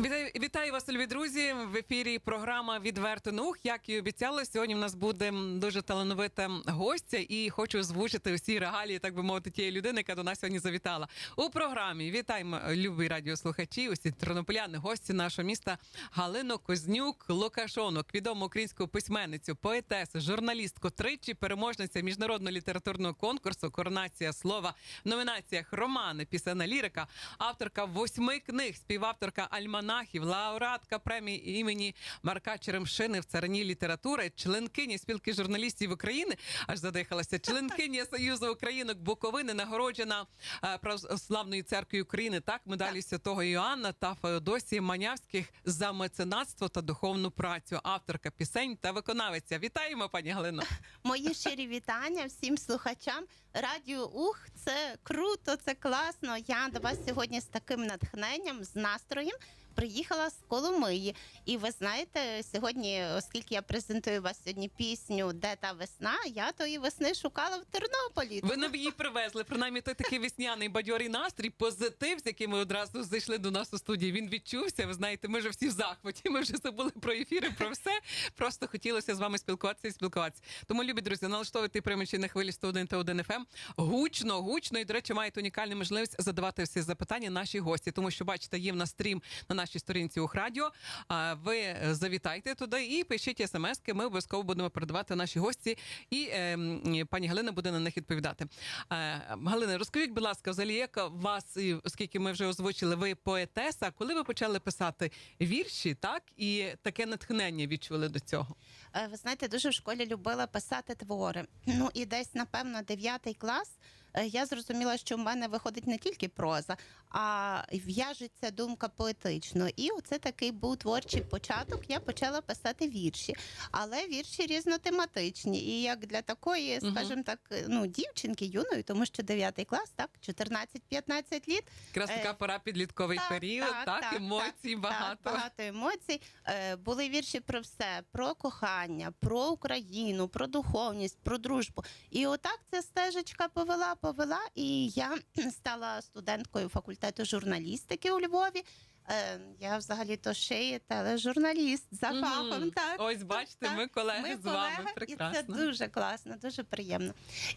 Вітаю, вітаю вас, любі друзі. В ефірі програма Відверто нух. Як і обіцяла, сьогодні в нас буде дуже талановита гостя, і хочу озвучити усі регалії, так би мовити, тієї людини, яка до нас сьогодні завітала. У програмі вітаємо любі радіослухачі, усі тернополяни, гості нашого міста Галину Кознюк Лукашонок, відому українську письменницю, поетесу, журналістку, тричі переможниця міжнародного літературного конкурсу Коронація слова в номінаціях романи, пісенна лірика, авторка восьми книг, співавторка альманахів, лауреатка премії імені Марка Черемшини в царині літератури, членкиня спілки журналістів України, аж задихалася, членкиня Союзу Українок Буковини, нагороджена е, православною церквою України, так медалі святого Іоанна та Феодосії Манявських за меценатство та духовну працю, авторка пісень та виконавиця. Вітаємо, пані Галино. Мої щирі вітання всім слухачам. Радіо Ух, це круто, це класно. Я до вас сьогодні з таким натхненням, з настроєм приїхала з Коломиї. І ви знаєте, сьогодні, оскільки я презентую вас сьогодні пісню Де та весна, я тої весни шукала в Тернополі. Ви нам її привезли. Принаймні, той такий весняний бадьорий настрій, позитив, з яким ми одразу зайшли до нас у студії. Він відчувся. Ви знаєте, ми вже всі в захваті. Ми вже забули про ефіри, про все. Просто хотілося з вами спілкуватися і спілкуватися. Тому, любі друзі, налаштовуйте приймачі на хвилі 101 та 1 FM. Гучно, гучно і, до речі, маєте унікальну можливість задавати всі запитання наші гості, тому що бачите, в нас стрім на нашій сторінці Ухрадіо. А ви завітайте туди і пишіть смски. Ми обов'язково будемо передавати наші гості, і е, пані Галина буде на них відповідати. Е, Галина, розкажіть, будь ласка, взагалі, як вас, оскільки ми вже озвучили, ви поетеса, коли ви почали писати вірші, так і таке натхнення відчули до цього? Е, Ви знаєте, дуже в школі любила писати твори. Ну і десь, напевно, 9 клас е, я зрозуміла, що в мене виходить не тільки проза, а в'яжеться думка поетично. І оце такий був творчий початок. Я почала писати вірші, але вірші різнотематичні. І як для такої, скажімо так, ну дівчинки юної, тому що 9 клас, так, 14-15 літ. Якраз така Е, пора підлітковий період, так, емоцій так, багато. Так, багато емоцій. Е, були вірші про все: про кохання, про Україну, про духовність, про дружбу. І отак ця стежечка повела, повела. І я стала студенткою факультету журналістики у Львові. Е, я взагалі то ще є тележурналіст за Мгм. фахом. Так Ось бачите, так. ми колеги Ми з вами. Прекрасно. І це дуже класно, дуже приємно.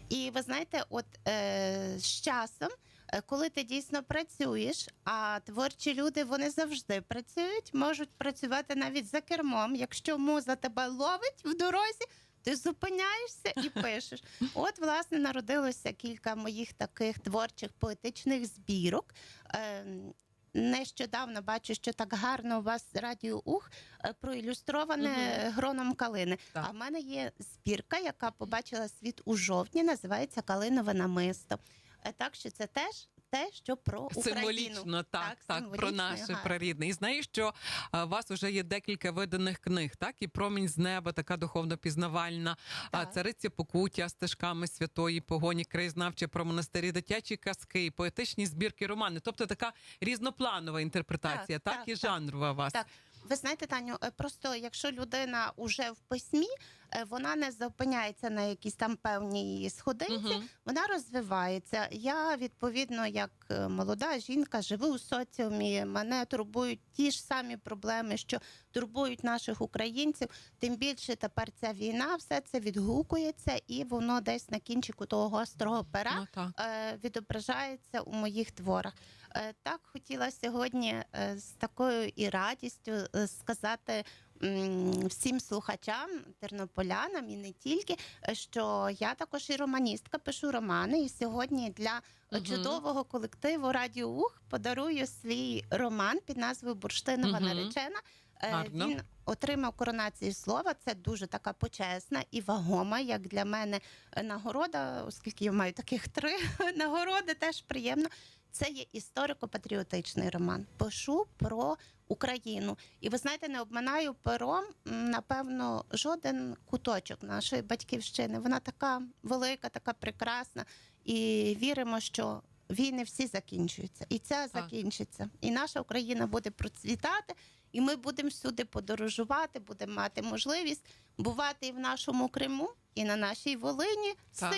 І ви знаєте, от е, з часом, е, коли ти дійсно працюєш, а творчі люди вони завжди працюють, можуть працювати навіть за кермом. Якщо муза тебе ловить в дорозі. Ти зупиняєшся і пишеш. От, власне, народилося кілька моїх таких творчих поетичних збірок. Е, Нещодавно бачу, що так гарно у вас радіо Ух проілюстроване гроном калини. Так. А в мене є збірка, яка побачила світ у жовтні, називається Калинове намисто. Е, Так що це теж те, що про Україну. Символічно, так, так, про символічно і наше гарно. прирідне. І знаю, що а, у вас вже є декілька виданих книг, так? І промінь з неба, така духовно пізнавальна, а Так. цариця покуття стежками святої погоні, краєзнавча про монастирі, дитячі казки, поетичні збірки, романи. Тобто така різнопланова інтерпретація, так, Так, і так, жанрова у вас. Так, ви знаєте, Таню, е, просто якщо людина уже в письмі, е, вона не зупиняється на якійсь там певній сходинці, Мгм. вона розвивається. Я відповідно, як е, молода жінка, живу у соціумі. Мене турбують ті ж самі проблеми, що турбують наших українців. Тим більше тепер ця війна, все це відгукується, і воно десь на кінчику того гострого пера Ну, відображається у моїх творах. Е, Так хотіла сьогодні е, з такою і радістю е, сказати всім слухачам, тернополянам і не тільки, що я також і романістка, пишу романи. І сьогодні для Мгм. чудового колективу Радіо Ух подарую свій роман під назвою Бурштинова Мгм. наречена. Гарно. Він отримав коронацію слова. Це дуже така почесна і вагома, як для мене нагорода, оскільки я маю таких три нагороди, теж приємно. Це є історико-патріотичний роман. Пишу про Україну. І ви знаєте, не обминаю пером, напевно, жоден куточок нашої батьківщини. Вона така велика, така прекрасна. І віримо, що війни всі закінчуються. І ця закінчиться. І наша Україна буде процвітати. І ми будемо всюди подорожувати, будемо мати можливість бувати і в нашому Криму, і на нашій Волині, Так.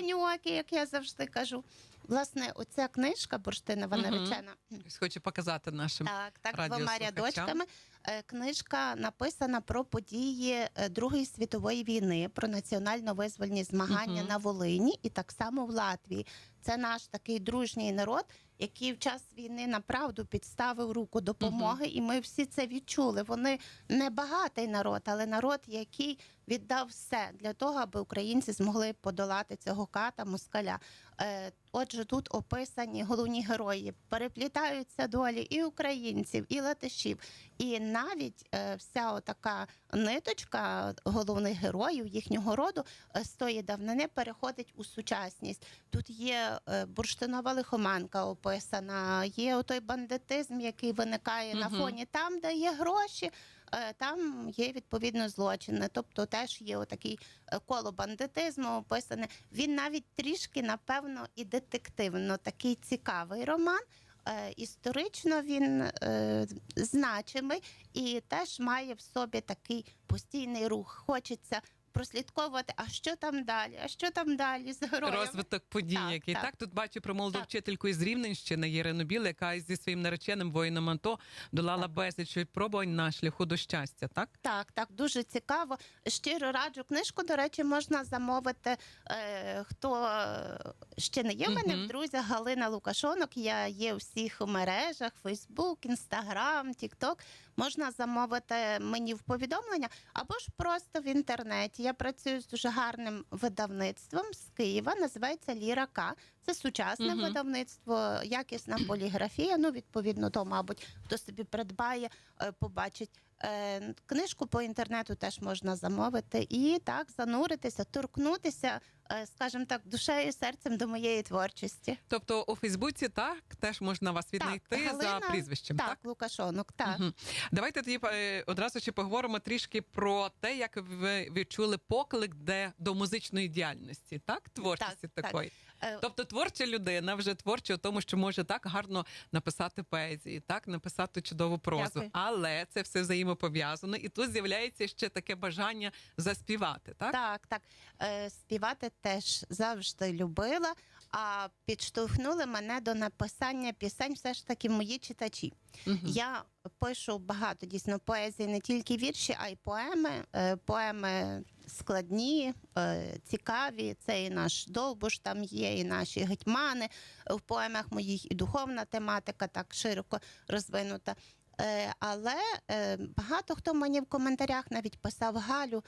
як я завжди кажу. Власне, оця книжка бурштинова Мгм. наречена. Хочу показати нашим. Так, так, двома рядочками. Е, Книжка написана про події е, Другої світової війни, про національно-визвольні змагання Мгм. на Волині і так само в Латвії. Це наш такий дружній народ, який в час війни направду підставив руку допомоги, і ми всі це відчули. Вони не багатий народ, але народ, який віддав все для того, аби українці змогли подолати цього ката москаля. Е, Отже, тут описані головні герої. Переплітаються долі і українців, і латишів. І навіть е, вся отака ниточка головних героїв їхнього роду е, з тої давнини переходить у сучасність. Тут є бурштинова лихоманка описана, є отой бандитизм, який виникає на фоні там, де є гроші. Е, Там є відповідно злочини, тобто теж є отакий е, коло бандитизму описане. Він навіть трішки, напевно, і детективно такий цікавий роман. Е, Історично він е, значимий і теж має в собі такий постійний рух. Хочеться прослідковувати, а що там далі, а що там далі з героями. Розвиток подій, Так, який так. так. тут бачу про молоду Так. вчительку із Рівненщини Єрину Біл, яка зі своїм нареченим воїном АТО долала безліч випробувань на шляху до щастя. Так Так, так, дуже цікаво. Щиро раджу книжку. До речі, можна замовити. Е, хто е, ще не є в мене в друзях Галина Лукашонок. Я є у всіх мережах: Фейсбук, Інстаграм, Тікток. Можна замовити мені в повідомлення або ж просто в інтернеті. Я працюю з дуже гарним видавництвом з Києва. Називається Ліра К. Це сучасне Мгм. видавництво, якісна поліграфія. Ну, відповідно, то, мабуть, хто собі придбає, е, побачить. Е, Книжку по інтернету теж можна замовити і так зануритися, торкнутися, скажімо так, душею і серцем до моєї творчості. тобто у Фейсбуці так теж можна вас віднайти за Галина, прізвищем. Так, Так, Лукашонок, так. Угу. Давайте тоді е, одразу ще поговоримо трішки про те, як ви відчули поклик де до музичної діяльності, так творчості Так, так. такої. Е, Тобто творча людина вже творча у тому, що може так гарно написати поезії, так написати чудову прозу. Дякую. Але це все взаємопов'язано, і тут з'являється ще таке бажання заспівати. Так, Так, так. Е, співати теж завжди любила, а підштовхнули мене до написання пісень все ж таки мої читачі. Мгм. Я пишу багато дійсно поезії, не тільки вірші, а й поеми. Е, Поеми складні, е, цікаві. Це і наш довбуш там є, і наші гетьмани. В поемах моїх і духовна тематика так широко розвинута. Е, Але е, багато хто мені в коментарях навіть писав Галю,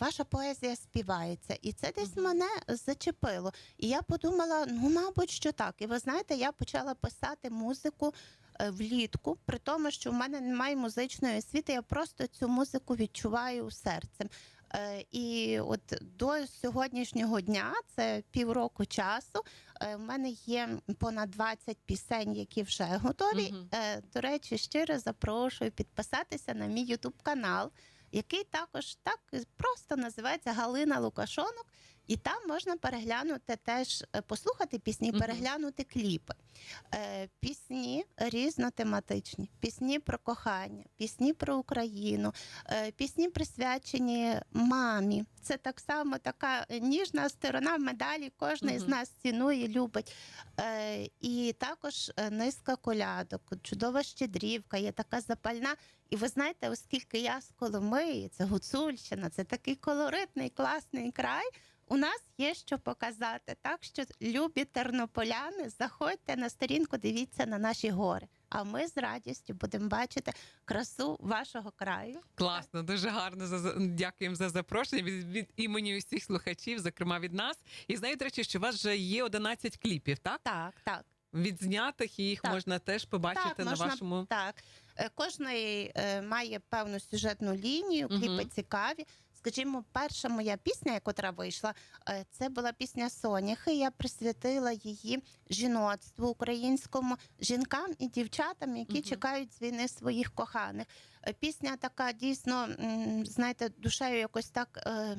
ваша поезія співається, і це десь мене зачепило. І я подумала: ну, мабуть, що так. І ви знаєте, я почала писати музику влітку, при тому, що в мене немає музичної освіти, я просто цю музику відчуваю серцем. Е, І от до сьогоднішнього дня, це півроку часу, е, в мене є понад 20 пісень, які вже готові. Е, До речі, щиро запрошую підписатися на мій Ютуб канал, який також так просто називається Галина Лукашонок. І там можна переглянути теж, е, послухати пісні, переглянути кліпи. Е, Пісні різнотематичні, пісні про кохання, пісні про Україну, е, пісні присвячені мамі. Це так само така ніжна сторона медалі. Кожен з нас цінує, любить. Е, І також низка колядок, чудова щедрівка, є така запальна. І ви знаєте, оскільки я з Коломиї, це Гуцульщина, це такий колоритний, класний край. У нас є що показати. Так що, любі тернополяни, заходьте на сторінку, дивіться на наші гори. А ми з радістю будемо бачити красу вашого краю. Класно, дуже гарно. За- Дякуємо за запрошення від, від імені усіх слухачів, зокрема від нас. І знаю, до речі, що у вас вже є 11 кліпів, так? Так, так. Відзнятих і їх Так. можна теж побачити Так, на можна- вашому. Так, Е, кожний е, має певну сюжетну лінію, кліпи Мгм. цікаві. Скажімо, перша моя пісня, яка вийшла, е, це була пісня Соняхи. Я присвятила її жіноцтву українському жінкам і дівчатам, які Мгм. чекають з війни своїх коханих. Е, Пісня така дійсно, знаєте, душею якось так е,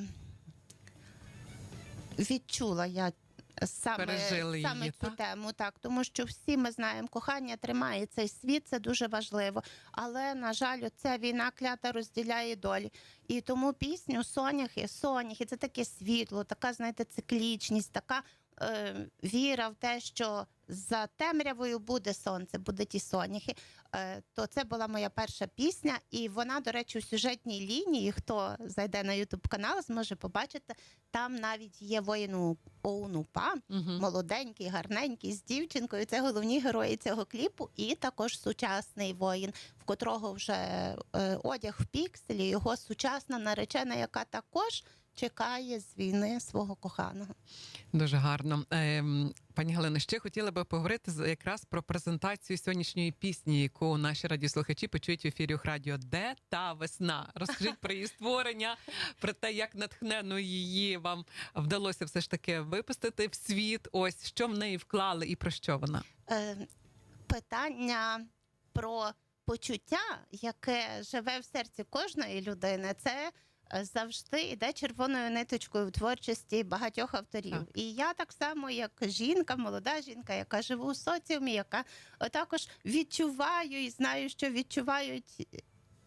відчула я. Саме, Пережили саме її, цю так? тему, так тому що всі ми знаємо, кохання тримає цей світ, це дуже важливо. Але на жаль, ця війна клята розділяє долі. І тому пісню Соняхи, Соняхи це таке світло, така, знаєте, циклічність, така е, віра в те, що за темрявою буде сонце, будуть ті соняхи. Е, то це була моя перша пісня, і вона, до речі, у сюжетній лінії. Хто зайде на Ютуб канал, зможе побачити. Там навіть є воїн Оунупа, Угу. молоденький, гарненький, з дівчинкою. Це головні герої цього кліпу, і також сучасний воїн, в котрого вже е, одяг в пікселі, його сучасна наречена, яка також чекає з війни свого коханого. Дуже гарно. Ем, пані Галино, ще хотіла би поговорити якраз про презентацію сьогоднішньої пісні, яку наші радіослухачі почують в ефірі радіо Де та весна. Розкажіть про її створення, про те, як натхненно її вам вдалося все ж таки випустити в світ. Ось що в неї вклали і про що вона. Е, питання про почуття, яке живе в серці кожної людини, це завжди йде червоною ниточкою в творчості багатьох авторів. Так. І я так само, як жінка, молода жінка, яка живу у соціумі, яка е, також відчуваю і знаю, що відчувають.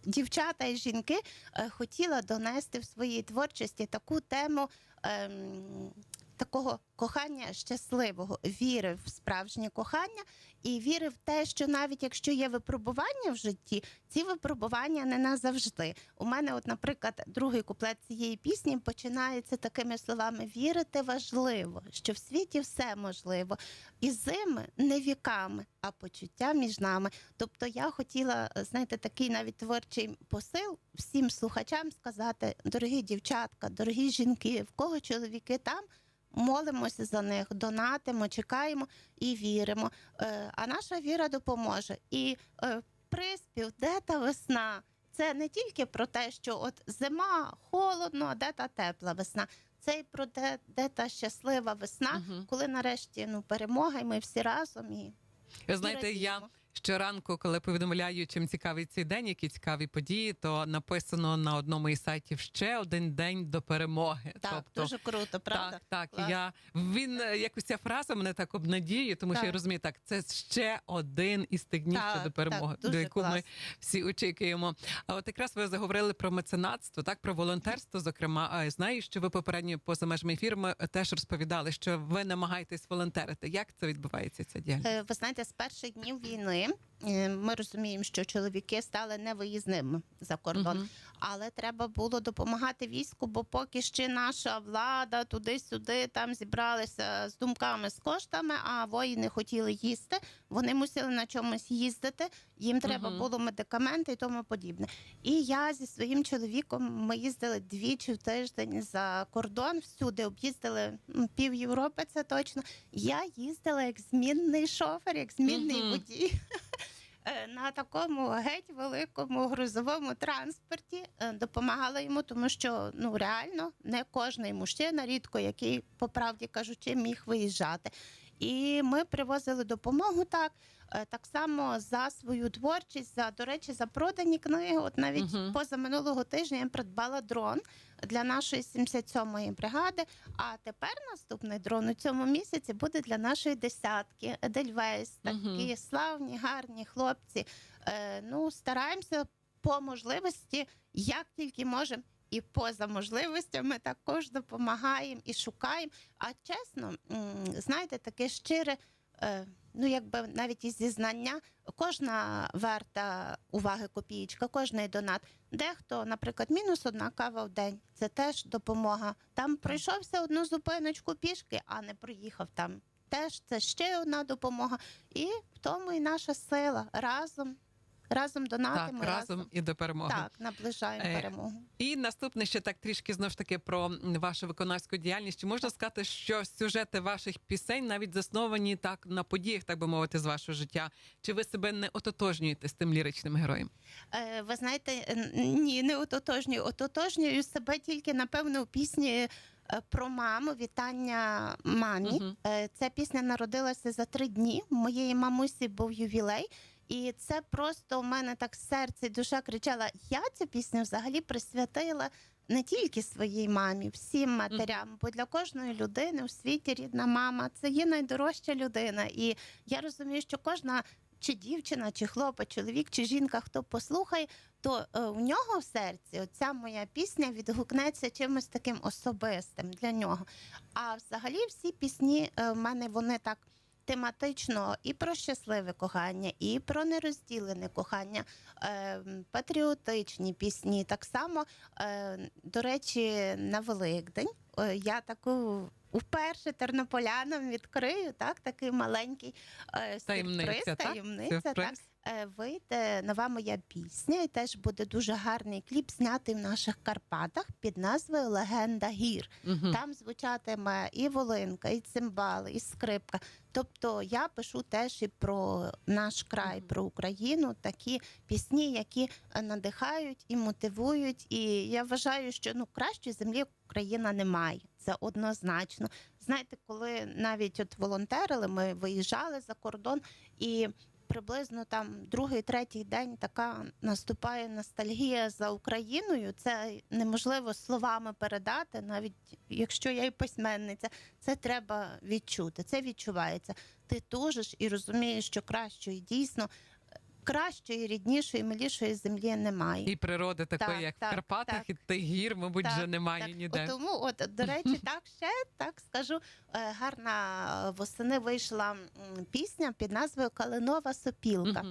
Дівчата і жінки е, хотіла донести в своїй творчості таку тему ем, такого кохання щасливого, віри в справжнє кохання і віри в те, що навіть якщо є випробування в житті, ці випробування не назавжди. У мене, от, наприклад, другий куплет цієї пісні починається такими словами: вірити важливо, що в світі все можливо, і зими не віками, а почуття між нами. Тобто я хотіла, знаєте, такий навіть творчий посил всім слухачам сказати: дорогі дівчатка, дорогі жінки, в кого чоловіки там. Молимося за них, донатимо, чекаємо і віримо. Е, а наша віра допоможе. І е, приспів, де та весна? Це не тільки про те, що от зима холодно, а де та тепла весна. Це й про де, де та щаслива весна, Мгм. коли нарешті ну перемога, і ми всі разом і Ви знаєте, я. Щоранку, коли повідомляю, чим цікавий цей день, які цікаві події, то написано на одному із сайтів ще один день до перемоги. так тобто, дуже круто, правда? Так, так. Я він е, якось ця фраза мене так обнадіює, тому що я розумію, так це ще один із тих днів Так, щодо перемоги, так, до яку ми всі очікуємо. А от якраз ви заговорили про меценатство, так про волонтерство. Зокрема, А, знаю, що ви попередньо поза межами ефіру теж розповідали, що ви намагаєтесь волонтерити. Як це відбувається? Ця діяльність? Е, Ви знаєте, з перших днів війни е, ми розуміємо, що чоловіки стали невиїзними за кордон. Мгм. Але треба було допомагати війську, бо поки ще наша влада туди-сюди там зібралися з думками, з коштами, а воїни хотіли їсти. Вони мусили на чомусь їздити. Їм треба Мгм. було медикаменти і тому подібне. І я зі своїм чоловіком ми їздили двічі в тиждень за кордон, всюди об'їздили пів Європи. Це точно. Я їздила як змінний шофер, як змінний Мгм. водій. Е, На такому геть великому грузовому транспорті е, допомагала йому, тому що ну реально не кожний мужчина, рідко який, по правді кажучи, міг виїжджати. І ми привозили допомогу так. Е, Так само за свою творчість, за до речі, за продані книги. От навіть Мгм. поза минулого тижня я придбала дрон для нашої 77-ї бригади. А тепер наступний дрон у цьому місяці буде для нашої десятки Едельвейс. Такі Мгм. славні, гарні хлопці. Е, ну, стараємося по можливості, як тільки можемо. І поза можливостями також допомагаємо і шукаємо. А чесно, знаєте, таке щире, ну якби навіть і зізнання, кожна варта уваги копієчка, кожний донат. Дехто, наприклад, мінус одна кава в день це теж допомога. Там пройшовся одну зупиночку пішки, а не проїхав там. Теж це ще одна допомога. І в тому і наша сила разом, разом Так, донатимо, разом і до перемоги. так наближаємо Е, перемогу. І наступне ще так трішки знов ж таки про вашу виконавську діяльність. Чи можна сказати, що сюжети ваших пісень навіть засновані так на подіях, так би мовити, з вашого життя? Чи ви себе не ототожнюєте з тим ліричним героєм? Е, ви знаєте, ні, не ототожнюю. Ототожнюю себе тільки, напевно, у пісні е, про маму, вітання мамі. Мгм. Е, Ця пісня народилася за три дні. Моєї мамусі був ювілей. І це просто у мене так серце і душа кричала. Я цю пісню взагалі присвятила не тільки своїй мамі, всім матерям, бо для кожної людини у світі рідна мама це є найдорожча людина. І я розумію, що кожна чи дівчина, чи хлопець, чоловік, чи жінка, хто послухає, то е, у нього в серці оця моя пісня відгукнеться чимось таким особистим для нього. А взагалі всі пісні е, в мене вони так тематично і про щасливе кохання, і про нерозділене кохання, е, патріотичні пісні. Так само, е, до речі, на Великдень е, я таку. Вперше тернополянам відкрию так, такий маленький е, сюрприз, таємниця, так. Сюрприз. Вийде нова моя пісня, і теж буде дуже гарний кліп, знятий в наших Карпатах під назвою Легенда гір. Мгм. Там звучатиме і волинка, і цимбали, і скрипка. Тобто я пишу теж і про наш край, про Україну, такі пісні, які е, надихають і мотивують. І я вважаю, що ну кращої землі Україна немає. Це однозначно. Знаєте, коли навіть от волонтерили, ми виїжджали за кордон і. Приблизно там другий, третій день така наступає ностальгія за Україною. Це неможливо словами передати, навіть якщо я і письменниця, це треба відчути. Це відчувається. Ти тужиш і розумієш, що кращої дійсно кращої, ріднішої, милішої землі немає. І природи такої, Так, як в Карпатах, так. і тих гір, мабуть, Так, вже немає так. ніде. От Тому, от до речі, так ще так скажу. е, Гарна восени вийшла пісня під назвою Калинова сопілка.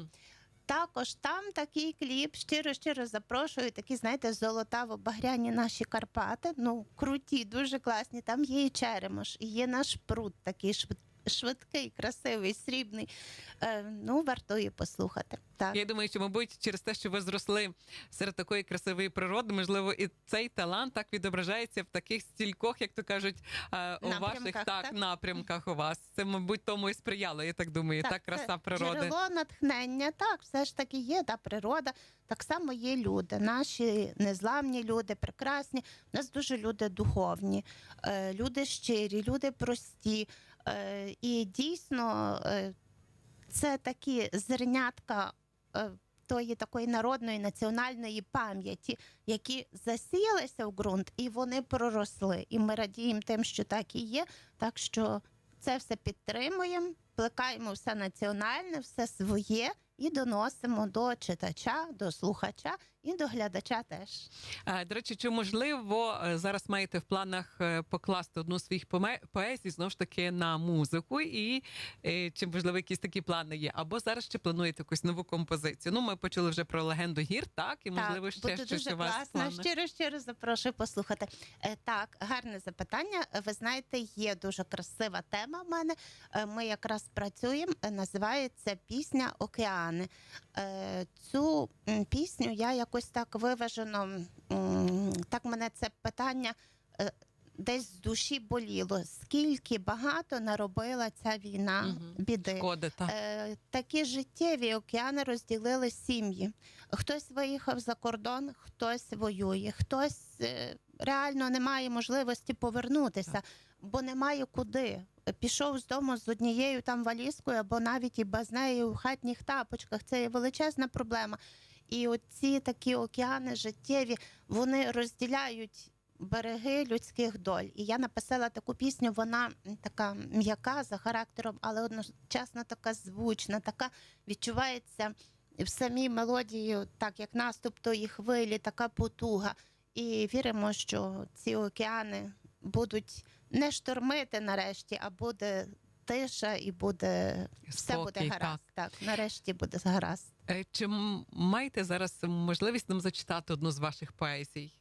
Також там такий кліп. Щиро щиро запрошую. Такі, знаєте, золотаво-багряні наші Карпати. Ну круті, дуже класні. Там є і черемош, і є наш пруд такий швид- швидкий, красивий, срібний. Е, ну, вартує послухати. Так. Я думаю, що, мабуть, через те, що ви зросли серед такої красивої природи, можливо, і цей талант так відображається в таких стількох, як то кажуть, е, у ваших так, так? напрямках у вас. Це, мабуть, тому і сприяло, я так думаю, та це краса природи. Джерело натхнення, так, все ж таки є, та природа. Так само є люди, наші незламні люди, прекрасні. У нас дуже люди духовні, е, люди щирі, люди прості. Е, і дійсно е, це такі зернятка. е, Тої такої народної національної пам'яті, які засіялися в ґрунт, і вони проросли. І ми радіємо тим, що так і є. Так що це все підтримуємо, плекаємо все національне, все своє і доносимо до читача, до слухача і до глядача теж. Е, До речі, чи можливо е, зараз маєте в планах е, покласти одну з своїх поезій знову ж таки на музику, і чи можливо якісь такі плани є? Або зараз ще плануєте якусь нову композицію? Ну, ми почули вже про легенду гір, так і можливо ще буде щось дуже у вас класно. планах. Щиро, щиро запрошую послухати. Так, гарне запитання. Ви знаєте, є дуже красива тема в мене. Ми якраз працюємо. Називається пісня Океани. Цю пісню я якось так виважено. Так мене це питання. е, Десь з душі боліло, скільки багато наробила ця війна біди. Шкоди, так. Е, такі життєві океани розділили сім'ї. Хтось виїхав за кордон, хтось воює, хтось е, реально не має можливості повернутися, бо немає куди. Пішов з дому з однією там валізкою, або навіть і без неї у хатніх тапочках. Це є величезна проблема. І оці такі океани життєві вони розділяють береги людських доль. І я написала таку пісню. Вона така м'яка за характером, але одночасно така звучна, така відчувається в самій мелодії, так як наступ тої хвилі, така потуга. І віримо, що ці океани будуть не штормити нарешті, а буде тиша і буде все буде гаразд. Так. нарешті буде гаразд. Е, Чи маєте зараз можливість нам зачитати одну з ваших поезій?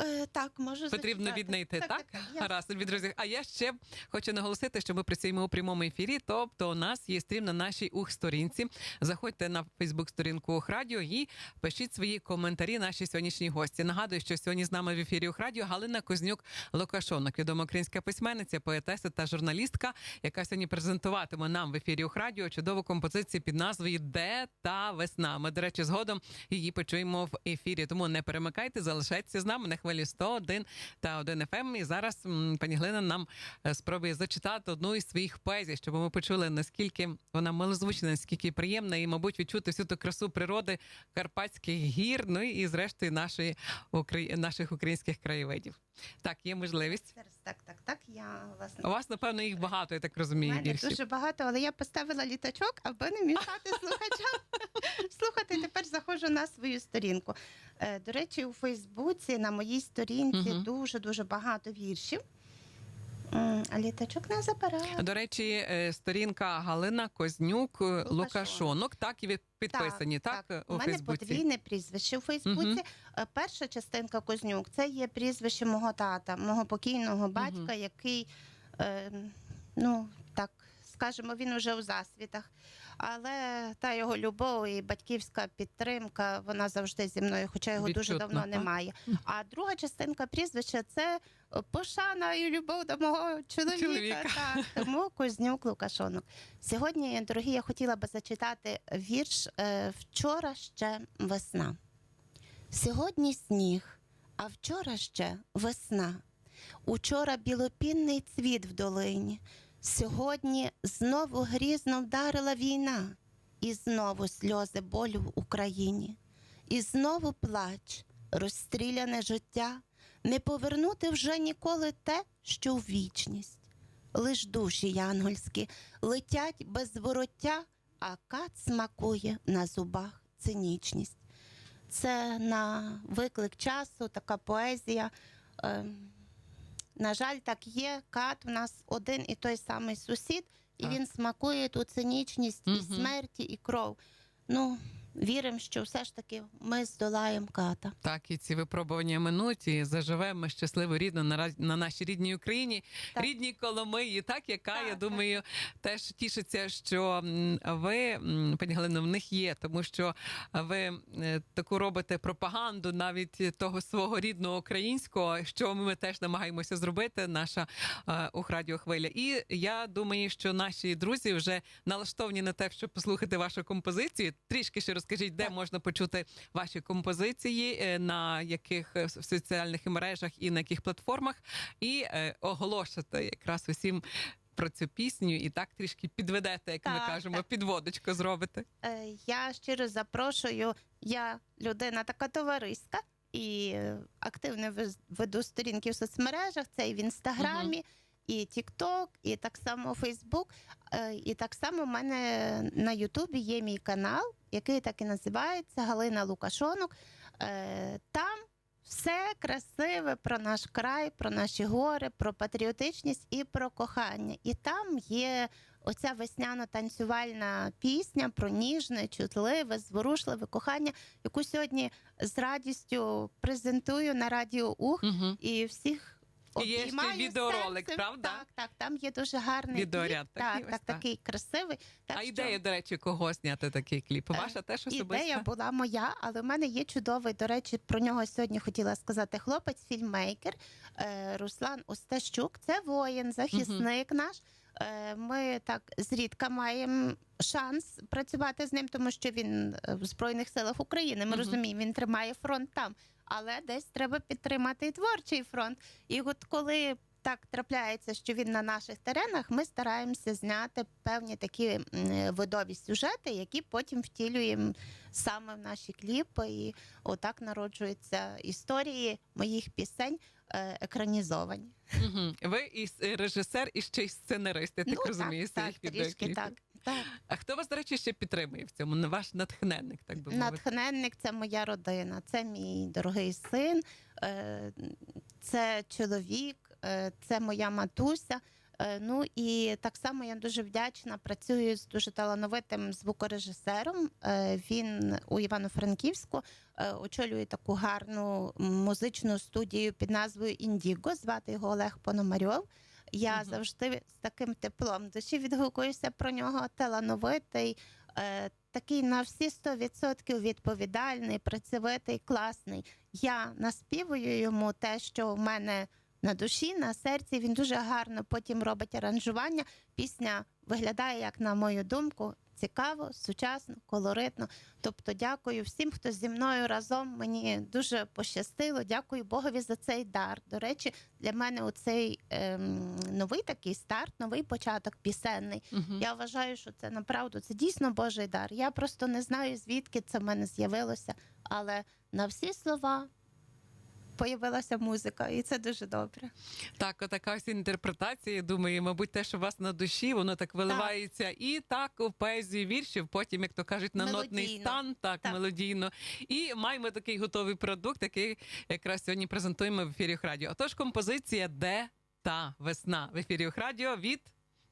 Е, так, можу Потрібно зачитати. віднайти, так? так, так. Гаразд, любі друзі. А я ще хочу наголосити, що ми працюємо у прямому ефірі. Тобто, у нас є стрім на нашій ух сторінці. Заходьте на Фейсбук-сторінку Ух Радіо і пишіть свої коментарі. Наші сьогоднішні гості. Нагадую, що сьогодні з нами в ефірі Ух Радіо Галина Кознюк Лукашонок, відома українська письменниця, поетеса та журналістка, яка сьогодні презентуватиме нам в ефірі Ух Радіо чудову композицію під назвою Де та весна. Ми, до речі, згодом її почуємо в ефірі. Тому не перемикайте, залишайтеся з нами. Хвилі 101 та 1 FM. І зараз пані Глина нам е, спробує зачитати одну із своїх поезій, щоб ми почули наскільки вона малозвучна, наскільки приємна, і, мабуть, відчути всю ту красу природи Карпатських гір, ну і зрештою нашої наших українських краєвидів. Так, є можливість. Зараз так, так, так. Я власне У вас, напевно, їх багато, я так У розумію. мене віршів. дуже багато, але я поставила літачок, аби не мішати слухачам. Слухати, тепер заходжу на свою сторінку. Е, До речі, у Фейсбуці на моїй сторінці Мгм. дуже дуже багато віршів. А літачок не забирає. До речі, е, сторінка Галина Кознюк е, Лукашонок, так і підписані, так, У у мене Фейсбуці. подвійне прізвище у Фейсбуці. Е, Перша частинка Кознюк це є прізвище мого тата, мого покійного батька, який, е, ну так скажемо, він уже у засвітах. Але та його любов і батьківська підтримка, вона завжди зі мною, хоча його дуже давно так? немає. А друга частинка прізвища це пошана і любов до мого чоловіка. Чоловіка. Так, тому Кознюк Лукашонок. Сьогодні, дорогі, я хотіла би зачитати вірш е, Вчора ще весна. Сьогодні сніг, а вчора ще весна. Учора білопінний цвіт в долині. Сьогодні знову грізно вдарила війна, і знову сльози болю в Україні, і знову плач, розстріляне життя, не повернути вже ніколи те, що в вічність. Лиш душі янгольські летять без вороття, а кат смакує на зубах цинічність. Це на виклик часу, така поезія. На жаль, так є. Кат у нас один і той самий сусід, і Так. він смакує ту цинічність і смерті, і кров. Ну, віримо, що все ж таки ми здолаємо ката. Так, і ці випробування минуть, і заживемо щасливо рідно на, на нашій рідній Україні, Так. рідній Коломиї, так, яка, Так, я так. думаю, теж тішиться, що ви, пані Галино, в них є, тому що ви е, таку робите пропаганду навіть того свого рідного українського, що ми теж намагаємося зробити, наша е, Ухрадіохвиля. І я думаю, що наші друзі вже налаштовані на те, щоб послухати вашу композицію. Трішки ще розкажіть, де Так. можна почути ваші композиції, е, на яких е, в соціальних мережах і на яких платформах, і е, оголошувати якраз усім. Про цю пісню і так трішки підведете, як ми кажемо, так. підводочку зробите. Я щиро запрошую. Я людина така товариська і активно веду сторінки в соцмережах. Це і в інстаграмі, і Тікток, і так само Фейсбук. Е, І так само в мене на Ютубі є мій канал, який так і називається Галина Лукашонок. Е, Там все красиве про наш край, про наші гори, про патріотичність і про кохання. І там є оця весняно-танцювальна пісня про ніжне, чутливе, зворушливе кохання, яку сьогодні з радістю презентую на радіо Ух Угу. і всіх. Є ще відеоролик, серцем. правда? Так, так, там є дуже гарний Відеоряд кліп. такий Так, так, так. такий красивий. Так а що ідея, до речі, кого зняти такий кліп? Е, Ваша теж особиста? Ідея була моя, але в мене є чудовий. До речі, про нього сьогодні хотіла сказати хлопець, фільмейкер е, Руслан Остащук. Це воїн, захисник наш. Е, Ми так зрідка маємо шанс працювати з ним, тому що він в Збройних силах України. Ми Мгм. розуміємо, він тримає фронт там. Але десь треба підтримати і творчий фронт. І от коли так трапляється, що він на наших теренах, ми стараємося зняти певні такі видові сюжети, які потім втілюємо саме в наші кліпи. І отак народжуються історії моїх пісень е, екранізовані. Угу. Ви і режисер, і ще й сценарист, я так розумію, Ну, так, так, трішки так. Так. А хто вас, до речі, ще підтримує в цьому? Ну, Ваш натхненник, так би мовити. Натхненник це моя родина, це мій дорогий син, е, це чоловік, е, це моя матуся. Е, Ну і так само я дуже вдячна. Працюю з дуже талановитим звукорежисером. Він у Івано-Франківську очолює таку гарну музичну студію під назвою Індіго. Звати його Олег Пономарьов. Я угу. завжди з таким теплом душі відгукуюся про нього. Талановитий, е, такий на всі 100% відповідальний, працьовитий, класний. Я наспівую йому те, що в мене на душі, на серці. Він дуже гарно потім робить аранжування. Пісня виглядає, як на мою думку, цікаво, сучасно, колоритно. Тобто, дякую всім, хто зі мною разом. Мені дуже пощастило. Дякую Богові за цей дар. До речі, для мене оцей ем, новий такий старт, новий початок пісенний. Мгм. Я вважаю, що це направду це дійсно Божий дар. Я просто не знаю, звідки це в мене з'явилося, але на всі слова появилася музика, і це дуже добре. Так, отака ось інтерпретація. Думаю, мабуть, те, що у вас на душі, воно так виливається і так у поезію віршів. Потім, як то кажуть, на нотний стан, так, Так. мелодійно. І маємо такий готовий продукт, який якраз сьогодні презентуємо в ефірі Радіо. Отож, композиція Де та весна в ефірі Радіо від.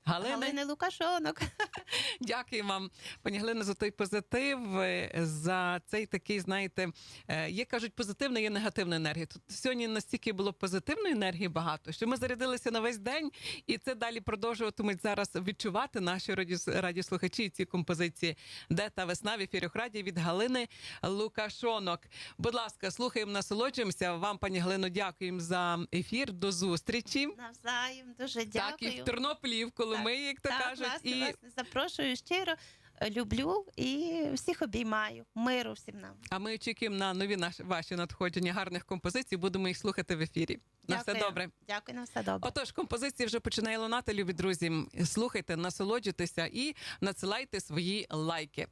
Галини, Галини Лукашонок. дякую вам, пані Галина, за той позитив, е, за цей такий, знаєте, е, є кажуть, позитивна, є негативна енергія. Тут сьогодні настільки було позитивної енергії багато, що ми зарядилися на весь день, і це далі продовжуватимуть зараз відчувати наші радіослухачі ці композиції. Де та весна в ефірі Раді від Галини Лукашонок. Будь ласка, слухаємо, насолоджуємося. Вам, пані Галино, дякуємо за ефір. До зустрічі. Навзаєм дуже дякую. Так, і в Тернополі, і в Коломиї, як то так, кажуть, власне, і власне, запрошую щиро. е, Люблю і всіх обіймаю. Миру всім нам. А ми очікуємо на нові наші ваші надходження гарних композицій. Будемо їх слухати в ефірі. На все добре. Дякую на все добре. Отож, композиція вже починає лунати, любі друзі. Слухайте, насолоджуйтеся і надсилайте свої лайки.